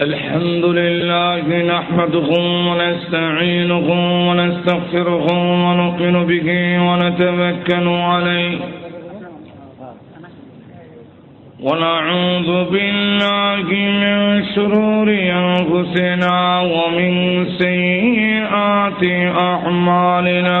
الحمد لله نحمده ونستعينه ونستغفره ونؤمن به ونتوكل عليه. ونعوذ بالله من شرور أنفسنا ومن سيئات أعمالنا.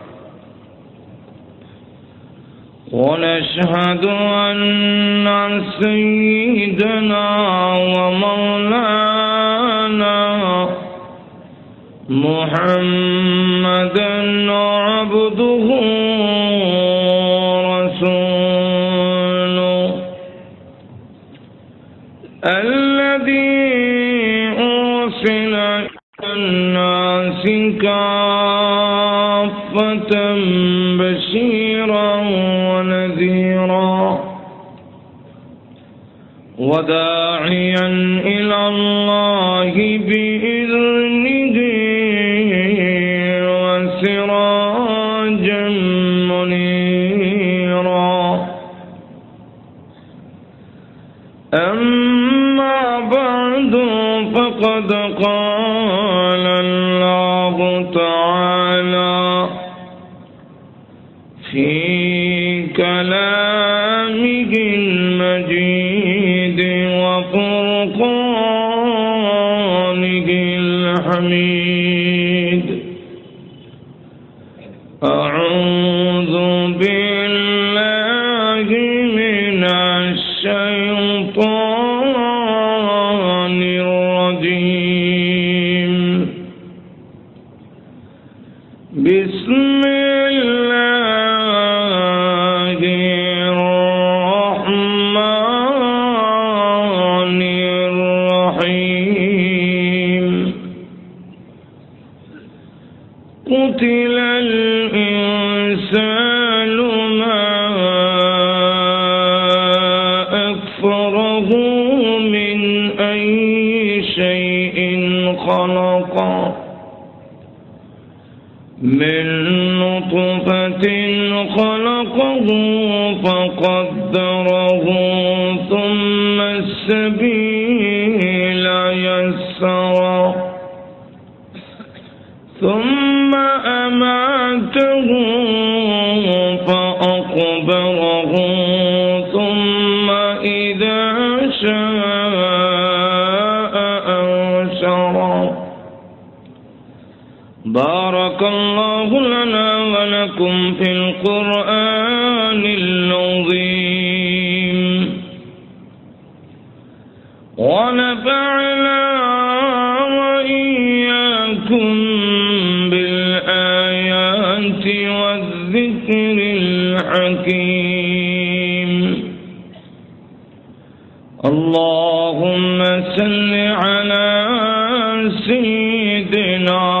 ونشهد أن سيدنا ومولانا محمدا عبده ورسوله. الذي أرسل الناس كافة وداعيا إلى الله بإذنه وسراجا منيرا. أما بعد فقد قال خلقه فقدره ثم السبيل يسره ثم أماته بارك الله لنا ولكم في القرآن العظيم. ونفعنا وإياكم بالآيات والذكر الحكيم. اللهم صل على سيدنا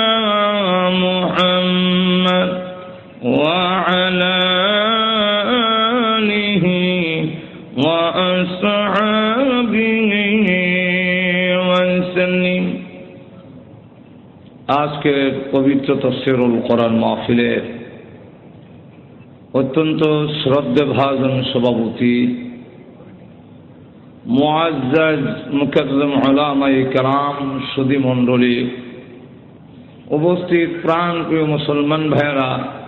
وعلى آله وأصحابه وسلم আজকের পবিত্র তফসিরুল কোরআন মাহফিলের অত্যন্ত শ্রদ্ধে ভাজন সভাপতি মুআজ্জাজ মুকদ্দম ওলামাই کرام সুদী মণ্ডলী উপস্থিত প্রাণ প্রিয় মুসলমান ভাইয়েরা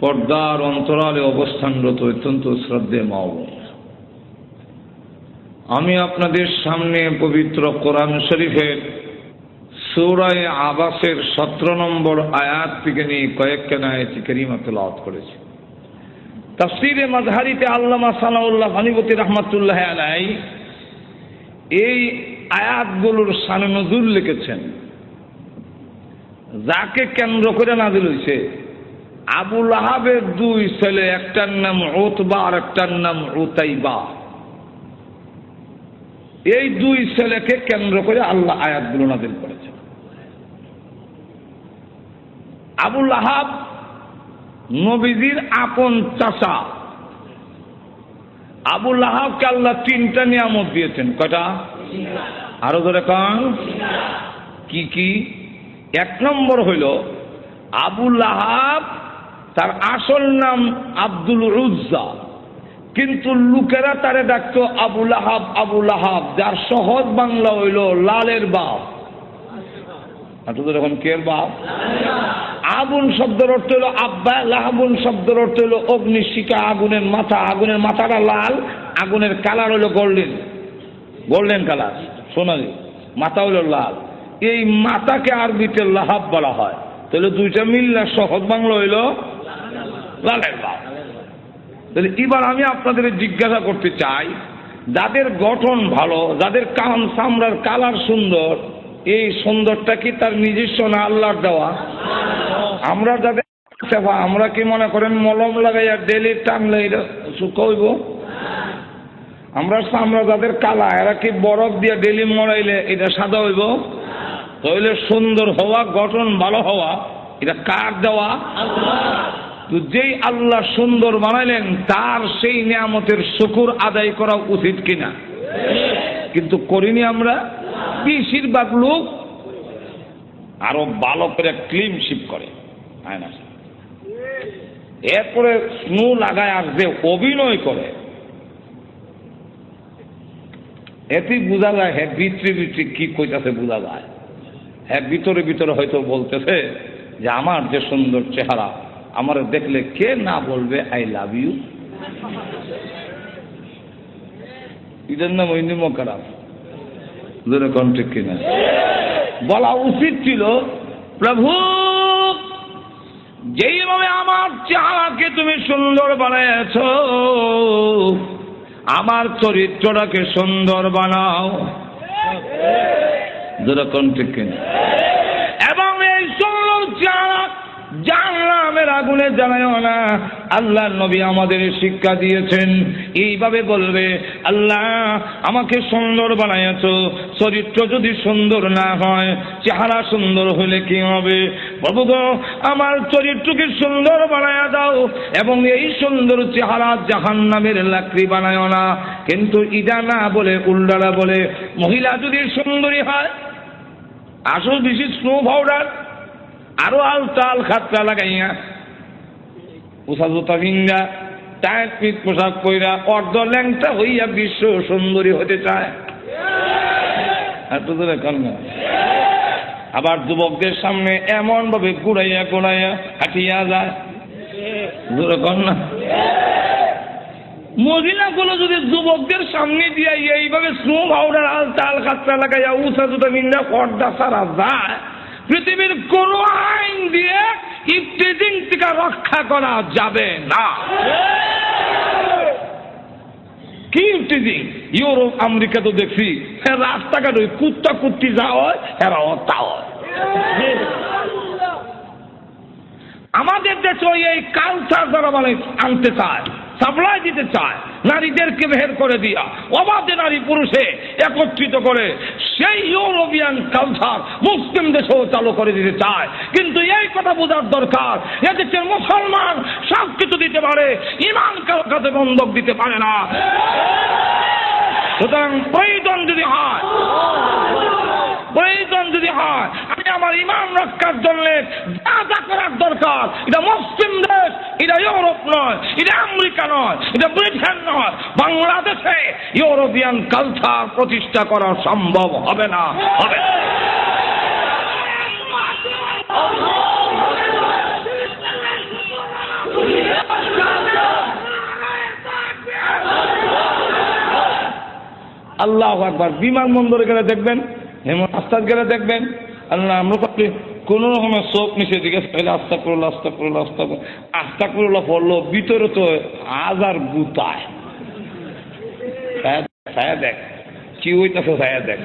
পর্দার অন্তরালে অবস্থানরত অত্যন্ত শ্রদ্ধে মাও আমি আপনাদের সামনে পবিত্র কোরআন শরীফের সৌরায় আবাসের সতেরো নম্বর আয়াত থেকে নিয়ে কয়েকখানা আয়াতি করিমা তেলাওয়াত করেছে। তাফসিরে মাজহারিতে আল্লামা সানাউল্লাহ হানিবতী রহমাতুল্লাহ আলাই এই আয়াতগুলোর সানে নজুর লিখেছেন। যাকে কেন্দ্র করে নাজিল হয়েছে আবুল আহাবের দুই ছেলে, একটার নাম ওতবা আর একটার নাম উতাইবা। এই দুই ছেলেকে কেন্দ্র করে আল্লাহ আয়াতগুলো নাজিল করেছেন। আবুল আহাব নবীজির আপন চাচা। আবুল আহাবকে আল্লাহ তিনটা নিয়ামত দিয়েছেন। কয়টা? আরও ধরে কন। কি কি? এক নম্বর হইল আবুল আহাব তার আসল নাম আব্দুল উজ্জা। কিন্তু লোকেরা তারে ডাকতো আবুল আহাব আবুল আহাব যার সহজ বাংলা হইল লালের বাপ। এখন কের বাপ? আগুন শব্দের অর্থ হলো আব্বা, লাহাবুন শব্দের অর্থ হলো অগ্নিশিকা আগুনের মাথা, আগুনের মাথাটা লাল, আগুনের কালার হলো গোল্ডেন। গোল্ডেন কালার, সোনালি, মাথা হলো লাল। এই মাথাকে আরবিতে লাহাব বলা হয়। তাহলে দুইটা মিললে সহজ বাংলা হইল তাহলে এবার আমি আপনাদের জিজ্ঞাসা করতে চাই, যাদের গঠন ভালো, যাদের কান চামড়ার কালার সুন্দর, এই সুন্দরটা কি তার নিজস্ব না আল্লাহর দেওয়া? আমরা যাদের আমরা কি মনে করেন মলম লাগাইয়া ডেলি টানলে এটা আমরা চামড়া যাদের কালা, এরা কি বরফ দিয়ে ডেলি মরাইলে এটা সাদা হইব? তাহলে সুন্দর হওয়া, গঠন ভালো হওয়া, এটা কার দেওয়া? তো যেই আল্লাহ সুন্দর বানাইলেন, তার সেই নিয়ামতের শুকুর আদায় করা উচিত কিনা? কিন্তু করিনি আমরা। বেশিরভাগ লোক আরও ভালো করে ক্লিনশিপ করে। এরপরে স্নো লাগায় যে অভিনয় করে এতেই বোঝা যায় হ্যাঁ ভিতরে ভিতরে কি কইতাছে বোঝা যায়। হ্যাঁ ভিতরে ভিতরে হয়তো বলতেছে যে আমার যে সুন্দর চেহারা আমার দেখলে কে না বলবে আই লাভ ইউ এটার নাম ওই নিম খারাপ। কিনা বলা উচিত ছিল, প্রভু, যেইভাবে আমার চেহারাকে তুমি সুন্দর বানাইছ আমার চরিত্রটাকে সুন্দর বানাও। যেরকম ঠিক কিনা জাহান্নামের আগুনে না। আল্লাহ নবী আমাদের শিক্ষা দিয়েছেন। এইভাবে বলবে, আল্লাহ, আমাকে সুন্দর বানাইছ চরিত্র যদি সুন্দর না হয়, চেহারা সুন্দর হলে কি হবে? বাবু আমার চরিত্রকে সুন্দর বানায়া দাও এবং এই সুন্দর চেহারা জাহান্নামের লাকড়ি বানায় না। কিন্তু ইদা না বলে উল্ডারা বলে, মহিলা যদি সুন্দরী হয়, আসল বেশি স্নো পাউডার আরও আল তাল খাতরা লাগাইয়া পিট পোশাক পইরা অর্ধ ল্যাংটা হইয়া বিশ্ব সুন্দরী হতে চায়। আবার যুবকদের সামনে এমন ভাবে ঘুরাইয়া ঘুরাইয়া হাঁটিয়া যায়। না মহিলাগুলো যদি যুবকদের সামনে দিয়ে এইভাবে স্নো পাউডার আল তাল খাতরা লাগাইয়া উষা জুতা ভিঙ্গা পর্দা সারা যায়, পৃথিবীর কোন আইন দিয়ে ইফতিজিং থেকে রক্ষা করা যাবে না। কি ইফটিজিং ইউরোপ, আমেরিকা তো দেখছি রাস্তাঘাট ওই কুত্তা কুত্তি যা হয়, এরা তা হয়। আমাদের দেশে এই কালচার যারা মানে আনতে চায়। সাপ্লাই দিতে চায়, নারীদেরকে বের করে দিয়া, অবাধে নারী পুরুষে একত্রিত করে সেই ইউরোপিয়ান কালচার মুসলিম দেশেও চালু করে দিতে চায়। কিন্তু এই কথা বোঝার দরকার এদেশের মুসলমান সব কিছু দিতে পারে, ইমান কাছে বন্ধক দিতে পারে না। সুতরাং প্রয়োজন যদি হয়, প্রয়োজন যদি হয়, আমি আমার ইমান রক্ষার জন্য যা যা করার দরকার, এটা মুসলিম এটা ইউরোপ নয়, এটা আমেরিকা নয়, এটা ব্রিটেন নয়, বাংলাদেশে ইউরোপিয়ান কালচার প্রতিষ্ঠা করা সম্ভব হবে না, হবে। আল্লাহ একবার বিমানবন্দরে গেলে দেখবেন হেমন আস্তাদ গেলে দেখবেন, আল্লাহ আমরা কোনো রকমের চোখ নিচে দিকে তাহলে আস্তা করল আস্তা করল আস্তা করল আস্তা করল পড়ল ভিতরে তো হাজার গুতায়। ছায়া দেখ, কি হইতেছে ছায়া দেখ।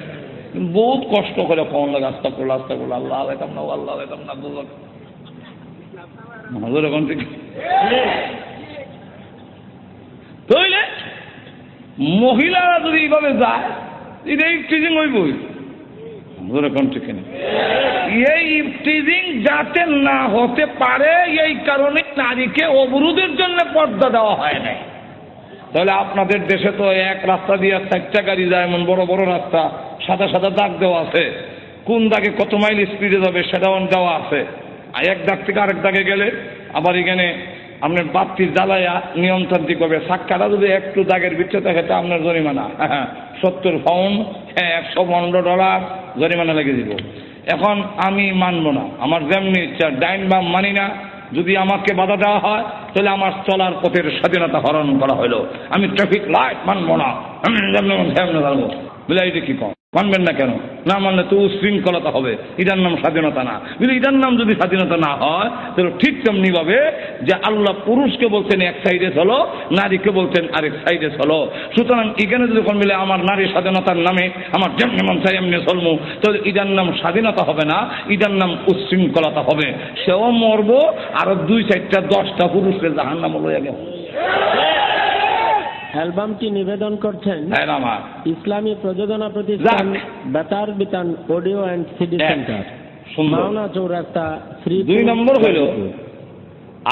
বহুত কষ্ট করে ফোন লাগে আস্তা করল আস্তা করল আল্লাহ আলাইতাম না আল্লাহ আলাইতাম না আব্দুল্লাহ হাজার এখন থেকে? তাইলে মহিলারা যদি এইভাবে যায় এটা ইফটিজিং হইবই। এই ইফটিজিং যাতে না হতে পারে, এই কারণে নারীকে অবরোধের জন্য পর্দা দেওয়া হয় নাই। তাহলে আপনাদের দেশে তো এক রাস্তা দিয়ে চারটা গাড়ি যায়, এমন বড় বড় রাস্তা, সাদা সাদা দাগ দেওয়া আছে। কোন দাগে কত মাইল স্পিডে যাবে, সেটাও দেওয়া আছে। আর এক দাগ থেকে আরেক দাগে গেলে আবার এখানে আপনার বাত্তি জ্বালায়া নিয়ন্ত্রণটি করবে সাক্ষাটা যদি একটু দাগের ভিতরে থাকে, তা আপনার জরিমানা। সত্তর পাউন্ড হ্যাঁ একশো পনেরো ডলার জরিমানা লেগে দিব। এখন আমি মানব না। আমার যেমনি ইচ্ছা, ডাইন বাম মানি না। যদি আমাকে বাধা দেওয়া হয়, তাহলে আমার চলার পথের স্বাধীনতা হরণ করা হলো। আমি ট্রাফিক লাইট মানব না। আমি যেমনি মন বলে এটা কি কম? মানবেন না কেন? না মানলে তো উশৃঙ্খলতা হবে। এটার নাম স্বাধীনতা না। কিন্তু এটার নাম যদি স্বাধীনতা না হয়, তাহলে ঠিক তেমনি ভাবে যে আল্লাহ পুরুষকে বলছেন এক সাইডে চলো, নারীকে বলছেন আরেক সাইডে চলো। সুতরাং এখানে যদি কোন মিলে আমার নারী স্বাধীনতার নামে, আমার যেমনি মন চাই এমনি চলবো তাহলে এটার নাম স্বাধীনতা হবে না, এটার নাম উচ্ছৃঙ্খলতা হবে। সেও মরবো, আর দুই চারটা, দশটা পুরুষকে জাহান নাম লইয়া গেল অ্যালবামটি নিবেদন করছেন হ্যাঁ ইসলামী প্রযোজনা প্রতিষ্ঠান। Betar Bitan audio and CD. Centre. Mawna Chowrasta Shri দুই নম্বর হইল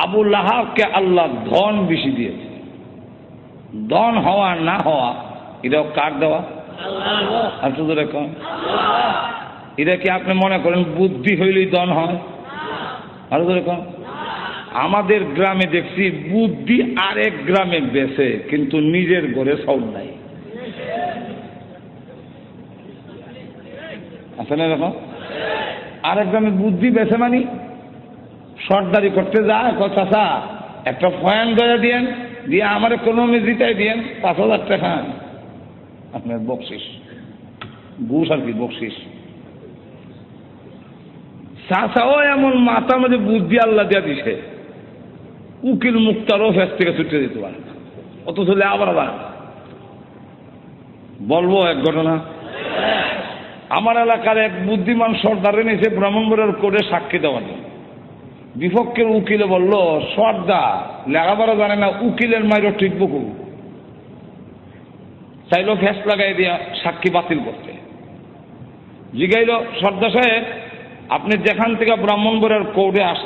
আবু লাহাবকে আল্লাহ ধন বেশি দিয়েছে। ধন হওয়া না হওয়া এটাও কার দেওয়া? আর শুধু কম এটা কি আপনি মনে করেন বুদ্ধি হইলেই ধন হয়? আর ধরে কম আমাদের গ্রামে দেখছি বুদ্ধি আরেক গ্রামে বেছে কিন্তু নিজের ঘরে সব নাই। আছে না এরকম? আরেক গ্রামে বুদ্ধি বেছে মানি? সর্দারি করতে যায় কথা একটা ফয়ান করে দিয়েন, দিয়ে আমার কোনো জিতাই দিয়েন, পাঁচ হাজার টাকা। আপনার বকশিস। ঘুষ আর কি বকশিস। চাষাও এমন মাথা মধ্যে বুদ্ধি আল্লাহ দিয়া দিছে। উকিল মুক্তারও ফেস থেকে ছুটে দিতে পারে অত চলে আবার আবার। বলব এক ঘটনা। আমার এলাকার এক বুদ্ধিমান সর্দারে নিয়েছে ব্রাহ্মণবাড়ির কোর্টে সাক্ষী দেওয়ার জন্য। বিপক্ষের উকিলে বলল, সর্দার, লেখাপড়া জানে না, উকিলের মায়েরও ঠিক বকু চাইলো ফ্যাস লাগাই দিয়া সাক্ষী বাতিল করতে। জিগাইল, সর্দার সাহেব, আপনি যেখান থেকে ব্রাহ্মণবাড়ির কোর্টে আসছেন